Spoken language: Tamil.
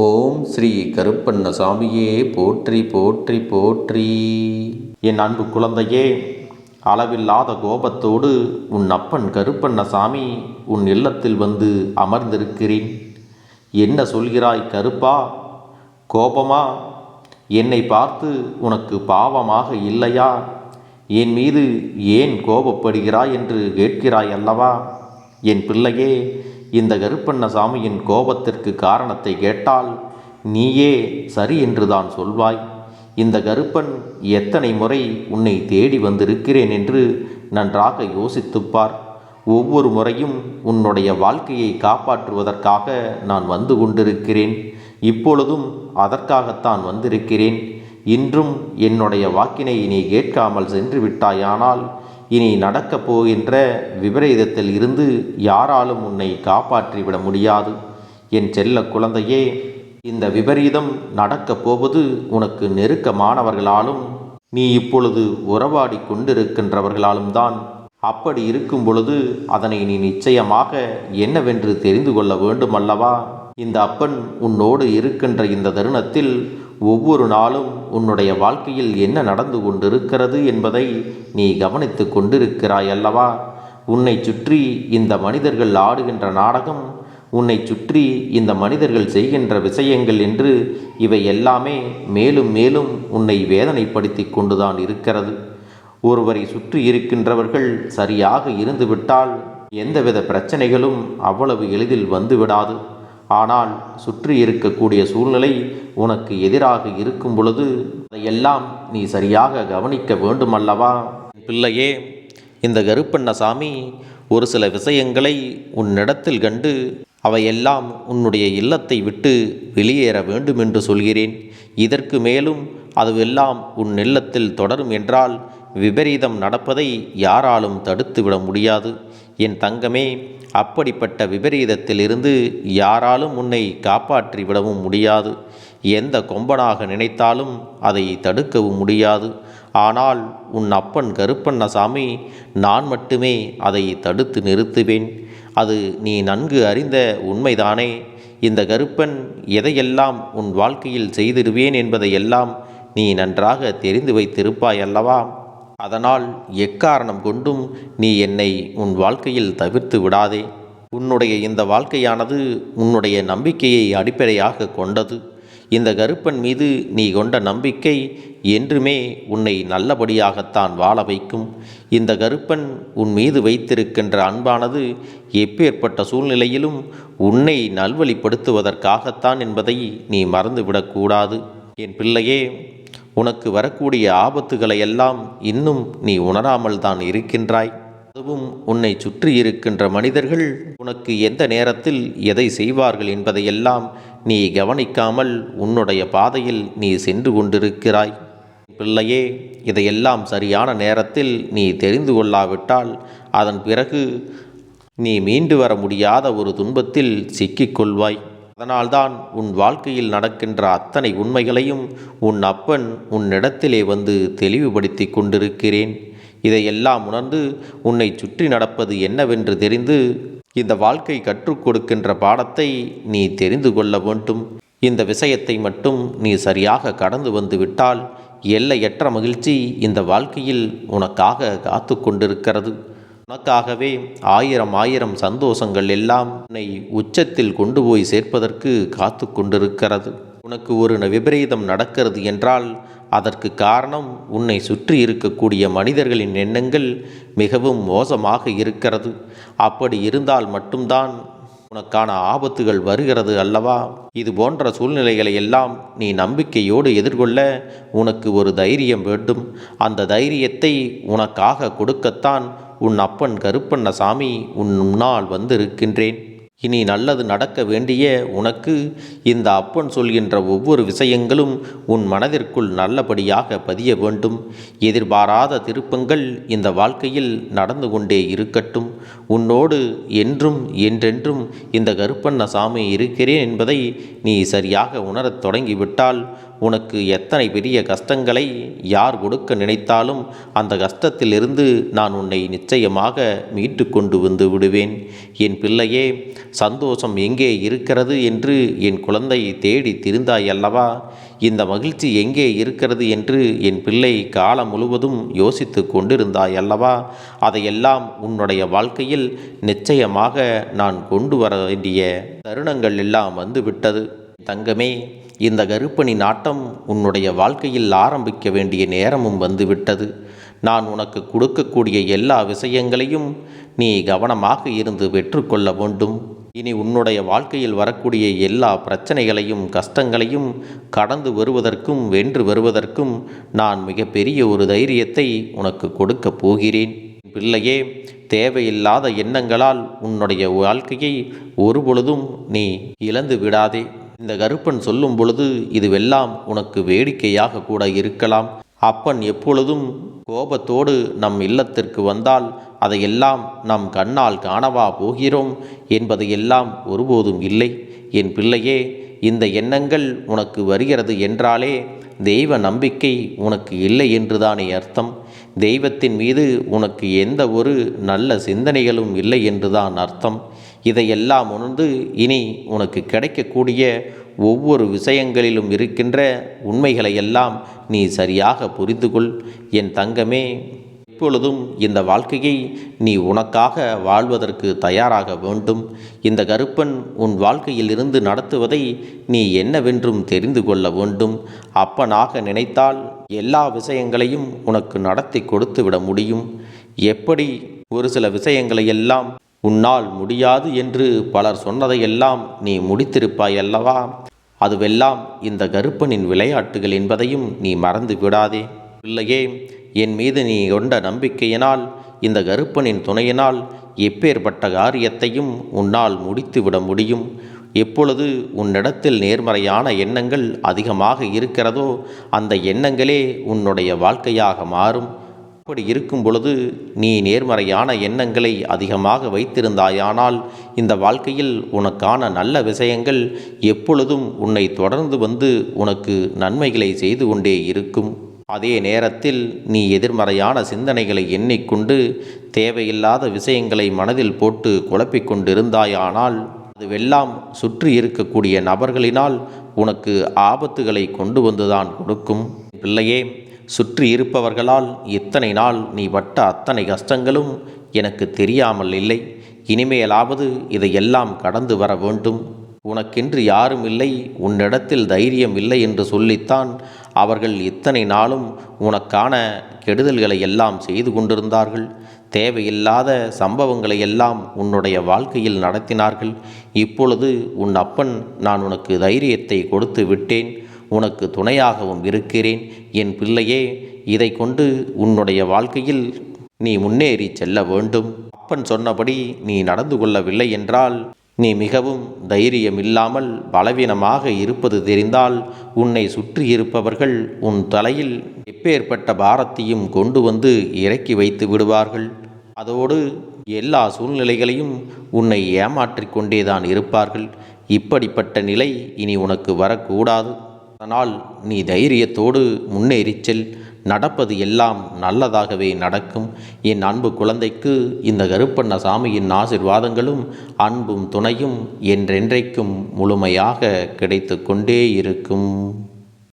ஓம் ஸ்ரீ கருப்பண்ண சாமியே போற்றி போற்றி போற்றி. என் அன்பு குழந்தையே அளவில்லாத கோபத்தோடு உன் அப்பன் கருப்பண்ண சாமி உன் இல்லத்தில் வந்து அமர்ந்திருக்கிறேன். என்ன சொல்கிறாய் கருப்பா? கோபமா? என்னை பார்த்து உனக்கு பாவமாக இல்லையா? என் மீது ஏன் கோபப்படுகிறாய் என்று கேட்கிறாய் அல்லவா? என் பிள்ளையே இந்த கருப்பண்ணசாமியின் கோபத்திற்கு காரணத்தை கேட்டால் நீயே சரி என்றுதான் சொல்வாய். இந்த கருப்பன் எத்தனை முறை உன்னை தேடி வந்திருக்கிறேன் என்று நன்றாக யோசித்துப்பார். ஒவ்வொரு முறையும் உன்னுடைய வாழ்க்கையை காப்பாற்றுவதற்காக நான் வந்து கொண்டிருக்கிறேன். இப்பொழுதும் அதற்காகத்தான் வந்திருக்கிறேன். இன்றும் என்னுடைய வாக்கினை நீ கேட்காமல் சென்று விட்டாயானால் இனி நடக்கப் போகின்ற விபரீதத்தில் இருந்து யாராலும் உன்னை காப்பாற்றிவிட முடியாது. என் செல்ல குழந்தையே இந்த விபரீதம் நடக்கப் போவது உனக்கு நெருக்கமானவர்களாலும் நீ இப்பொழுது உறவாடி கொண்டிருக்கின்றவர்களாலும் தான். அப்படி இருக்கும் பொழுது அதனை நீ நிச்சயமாக என்னவென்று தெரிந்து கொள்ள வேண்டுமல்லவா? இந்த அப்பன் உன்னோடு இருக்கின்ற இந்த தருணத்தில் ஒவ்வொரு நாளும் உன்னுடைய வாழ்க்கையில் என்ன நடந்து கொண்டிருக்கிறது என்பதை நீ கவனித்து கொண்டிருக்கிறாய் அல்லவா? உன்னை சுற்றி இந்த மனிதர்கள் ஆடுகின்ற நாடகம் உன்னை சுற்றி இந்த மனிதர்கள் செய்கின்ற விஷயங்கள் என்று இவை எல்லாமே மேலும் மேலும் உன்னை வேதனைப்படுத்தி கொண்டுதான் இருக்கிறது. ஒருவரை சுற்றி இருக்கின்றவர்கள் சரியாக இருந்துவிட்டால் எந்தவித பிரச்சனைகளும் அவ்வளவு எளிதில் வந்துவிடாது. ஆனால் சுற்றி இருக்கக்கூடிய சூழ்நிலை உனக்கு எதிராக இருக்கும் பொழுது அதையெல்லாம் நீ சரியாக கவனிக்க வேண்டுமல்லவா? பிள்ளையே இந்த கருப்பண்ணசாமி ஒரு சில விஷயங்களை உன்னிடத்தில் கண்டு அவையெல்லாம் உன்னுடைய இல்லத்தை விட்டு வெளியேற வேண்டும் என்று சொல்கிறேன். இதற்கு மேலும் அதுவெல்லாம் உன் இல்லத்தில் தொடரும் என்றால் விபரீதம் நடப்பதை யாராலும் தடுத்துவிட முடியாது. என் தங்கமே அப்படிப்பட்ட விபரீதத்திலிருந்து யாராலும் உன்னை காப்பாற்றி விடவும் முடியாது. எந்த கொம்பனாக நினைத்தாலும் அதை தடுக்கவும் முடியாது. ஆனால் உன் அப்பன் கருப்பண்ணசாமி நான் மட்டுமே அதை தடுத்து நிறுத்துவேன். அது நீ நன்கு அறிந்த உண்மைதானே. இந்த கருப்பன் எதையெல்லாம் உன் வாழ்க்கையில் செய்திடுவேன் என்பதையெல்லாம் நீ நன்றாக தெரிந்து வைத்திருப்பாய் அல்லவா அதனால் எக்காரணம் கொண்டும் நீ என்னை உன் வாழ்க்கையில் தவிர்த்து விடாதே. உன்னுடைய இந்த வாழ்க்கையானது உன்னுடைய நம்பிக்கையை அடிப்படையாக கொண்டது. இந்த கருப்பன் மீது நீ கொண்ட நம்பிக்கை என்றுமே உன்னை நல்லபடியாகத்தான் வாழ வைக்கும். இந்த கருப்பன் உன் மீது வைத்திருக்கின்ற அன்பானது எப்பேற்பட்ட சூழ்நிலையிலும் உன்னை நல்வழிப்படுத்துவதற்காகத்தான் என்பதை நீ மறந்துவிடக்கூடாது. என் பிள்ளையே உனக்கு வரக்கூடிய ஆபத்துகளை எல்லாம் இன்னும் நீ உணராமல் தான் இருக்கின்றாய். அதுவும் உன்னை சுற்றி இருக்கின்ற மனிதர்கள் உனக்கு எந்த நேரத்தில் எதை செய்வார்கள் என்பதையெல்லாம் நீ கவனிக்காமல் உன்னுடைய பாதையில் நீ சென்று கொண்டிருக்கிறாய். பிள்ளையே இதையெல்லாம் சரியான நேரத்தில் நீ தெரிந்து கொள்ளாவிட்டால் அதன் பிறகு நீ மீண்டு வர முடியாத ஒரு துன்பத்தில் சிக்கிக்கொள்வாய் அதனால்தான் உன் வாழ்க்கையில் நடக்கின்ற அத்தனை உண்மைகளையும் உன் அப்பன் உன்னிடத்திலே வந்து தெளிவுபடுத்தி கொண்டிருக்கிறேன். இதையெல்லாம் உணர்ந்து உன்னை சுற்றி நடப்பது என்னவென்று தெரிந்து இந்த வாழ்க்கை கற்றுக் கொடுக்கின்ற பாடத்தை நீ தெரிந்து கொள்ள வேண்டும். இந்த விஷயத்தை மட்டும் நீ சரியாக கடந்து வந்து விட்டால் எல்லையற்ற மகிழ்ச்சி இந்த வாழ்க்கையில் உனக்காக காத்து கொண்டிருக்கிறது. உனக்காகவே ஆயிரம் ஆயிரம் சந்தோஷங்கள் எல்லாம் உன்னை உச்சத்தில் கொண்டு போய் சேர்ப்பதற்கு காத்து கொண்டிருக்கிறது. உனக்கு ஒரு விபரீதம் நடக்கிறது என்றால் அதற்கு காரணம் உன்னை சுற்றி இருக்கக்கூடிய மனிதர்களின் எண்ணங்கள் மிகவும் மோசமாக இருக்கிறது. அப்படி இருந்தால் மட்டும்தான் உனக்கான ஆபத்துகள் வருகிறது அல்லவா? இது போன்ற சூழ்நிலைகளை எல்லாம் நீ நம்பிக்கையோடு எதிர்கொள்ள உனக்கு ஒரு தைரியம் வேண்டும். அந்த தைரியத்தை உனக்காக கொடுக்கத்தான் உன் அப்பன் கருப்பண்ண சாமி உன் முன்னால் வந்திருக்கின்றேன். இனி நல்லது நடக்க வேண்டிய உனக்கு இந்த அப்பன் சொல்கின்ற ஒவ்வொரு விஷயங்களும் உன் மனதிற்குள் நல்லபடியாக பதிய வேண்டும். எதிர்பாராத திருப்பங்கள் இந்த வாழ்க்கையில் நடந்து கொண்டே இருக்கட்டும். உன்னோடு என்றும் என்றென்றும் இந்த கருப்பண்ண சாமி இருக்கிறேன் என்பதை நீ சரியாக உணரத் தொடங்கிவிட்டால் உனக்கு எத்தனை பெரிய கஷ்டங்களை யார் கொடுக்க நினைத்தாலும் அந்த கஷ்டத்திலிருந்து நான் உன்னை நிச்சயமாக மீட்டு கொண்டு வந்து விடுவேன். என் பிள்ளையே சந்தோஷம் எங்கே இருக்கிறது என்று என் குழந்தையை தேடி திருந்தாய் அல்லவா? இந்த மகிழ்ச்சி எங்கே இருக்கிறது என்று என் பிள்ளை காலம் முழுவதும் யோசித்து கொண்டிருந்தாய் அல்லவா? அதையெல்லாம் உன்னுடைய வாழ்க்கையில் நிச்சயமாக நான் கொண்டு வர வேண்டிய தருணங்கள் எல்லாம் வந்துவிட்டது. தங்கமே இந்த கருப்பணி நாட்டம் உன்னுடைய வாழ்க்கையில் ஆரம்பிக்க வேண்டிய நேரமும் வந்துவிட்டது. நான் உனக்கு கொடுக்கக்கூடிய எல்லா விஷயங்களையும் நீ கவனமாக இருந்து பெற்றுக்கொள்ள வேண்டும். இனி உன்னுடைய வாழ்க்கையில் வரக்கூடிய எல்லா பிரச்சனைகளையும் கஷ்டங்களையும் கடந்து வருவதற்கும் வென்று வருவதற்கும் நான் மிகப்பெரிய ஒரு தைரியத்தை உனக்கு கொடுக்கப் போகிறேன். பிள்ளையே தேவையில்லாத எண்ணங்களால் உன்னுடைய வாழ்க்கையை ஒருபொழுதும் நீ இழந்து விடாதே. இந்த கருப்பன் சொல்லும் பொழுது இதுவெல்லாம் உனக்கு வேடிக்கையாக கூட இருக்கலாம். அப்பன் எப்பொழுதும் கோபத்தோடு நம் இல்லத்திற்கு வந்தால் அதையெல்லாம் நம் கண்ணால் காணவா போகிறோம் என்பது எல்லாம் ஒருபோதும் இல்லை. என் பிள்ளையே இந்த எண்ணங்கள் உனக்கு வருகிறது என்றாலே தெய்வ நம்பிக்கை உனக்கு இல்லை என்றுதானே அர்த்தம். தெய்வத்தின் மீது உனக்கு எந்த ஒரு நல்ல சிந்தனைகளும் இல்லை என்றுதான் அர்த்தம். இதையெல்லாம் உணர்ந்து இனி உனக்கு கிடைக்கக்கூடிய ஒவ்வொரு விஷயங்களிலும் இருக்கின்ற உண்மைகளை எல்லாம் நீ சரியாக புரிந்து கொள் என் தங்கமே எப்பொழுதும் இந்த வாழ்க்கையை நீ உனக்காக வாழ்வதற்கு தயாராக வேண்டும். இந்த கருப்பன் உன் வாழ்க்கையில் இருந்து நடத்துவதை நீ என்னவென்றும் தெரிந்து கொள்ள வேண்டும். அப்பனாக நினைத்தால் எல்லா விஷயங்களையும் உனக்கு நடத்தி கொடுத்து விட முடியும். எப்படி ஒரு சில விஷயங்களை எல்லாம் உன்னால் முடியாது என்று பலர் சொன்னதையெல்லாம் நீ முடித்திருப்பாய் அல்லவா அதுவெல்லாம் இந்த கருப்பனின் விளையாட்டுகள் என்பதையும் நீ மறந்து விடாதே. இல்லையே என் மீது நீ கொண்ட நம்பிக்கையினால் இந்த கருப்பனின் துணையினால் எப்பேற்பட்ட காரியத்தையும் உன்னால் முடித்துவிட முடியும். எப்பொழுது உன்னிடத்தில் நேர்மறையான எண்ணங்கள் அதிகமாக இருக்கிறதோ அந்த எண்ணங்களே உன்னுடைய வாழ்க்கையாக மாறும். அப்படி இருக்கும் பொழுது நீ நேர்மறையான எண்ணங்களை அதிகமாக வைத்திருந்தாயானால் இந்த வாழ்க்கையில் உனக்கான நல்ல விஷயங்கள் எப்பொழுதும் உன்னை தொடர்ந்து வந்து உனக்கு நன்மைகளை செய்து கொண்டே இருக்கும். அதே நேரத்தில் நீ எதிர்மறையான சிந்தனைகளை எண்ணிக்கொண்டு தேவையில்லாத விஷயங்களை மனதில் போட்டு குழப்பிக் கொண்டிருந்தாயானால் அதுவெல்லாம் சுற்றி இருக்கக்கூடிய நபர்களினால் உனக்கு ஆபத்துகளை கொண்டு வந்துதான் கொடுக்கும். பிள்ளையே சுற்றி இருப்பவர்களால் இத்தனை நாள் நீ பட்ட அத்தனை கஷ்டங்களும் எனக்கு தெரியாமல் இல்லை. இனிமேலாவது இதையெல்லாம் கடந்து வர வேண்டும். உனக்கென்று யாரும் இல்லை உன்னிடத்தில் தைரியம் இல்லை என்று சொல்லித்தான் அவர்கள் இத்தனை நாளும் உனக்கான கெடுதல்களை எல்லாம் செய்து கொண்டிருந்தார்கள். தேவையில்லாத சம்பவங்களை எல்லாம் உன்னுடைய வாழ்க்கையில் நடத்தினார்கள். இப்பொழுது உன் அப்பன் நான் உனக்கு தைரியத்தை கொடுத்து விட்டேன். உனக்கு துணையாகவும் இருக்கிறேன். என் பிள்ளையே இதை கொண்டு உன்னுடைய வாழ்க்கையில் நீ முன்னேறி செல்ல வேண்டும். அப்பன் சொன்னபடி நீ நடந்து கொள்ளவில்லை என்றால் நீ மிகவும் தைரியம் இல்லாமல் பலவீனமாக இருப்பது தெரிந்தால் உன்னை சுற்றி இருப்பவர்கள் உன் தலையில் எப்பேற்பட்ட பாரத்தையும் கொண்டு வந்து இறக்கி வைத்து விடுவார்கள். அதோடு எல்லா சூழ்நிலைகளையும் உன்னை ஏமாற்றிக் கொண்டேதான் இருப்பார்கள். இப்படிப்பட்ட நிலை இனி உனக்கு வரக்கூடாது. அதனால் நீ தைரியத்தோடு முன்னேறிச் செல். நடப்பது எல்லாம் நல்லதாகவே நடக்கும். என் அன்பு குழந்தைக்கு இந்த கருப்பண்ண சாமியின் ஆசிர்வாதங்களும் அன்பும் துணையும் என்றென்றைக்கும் முழுமையாக கிடைத்து கொண்டே இருக்கும்.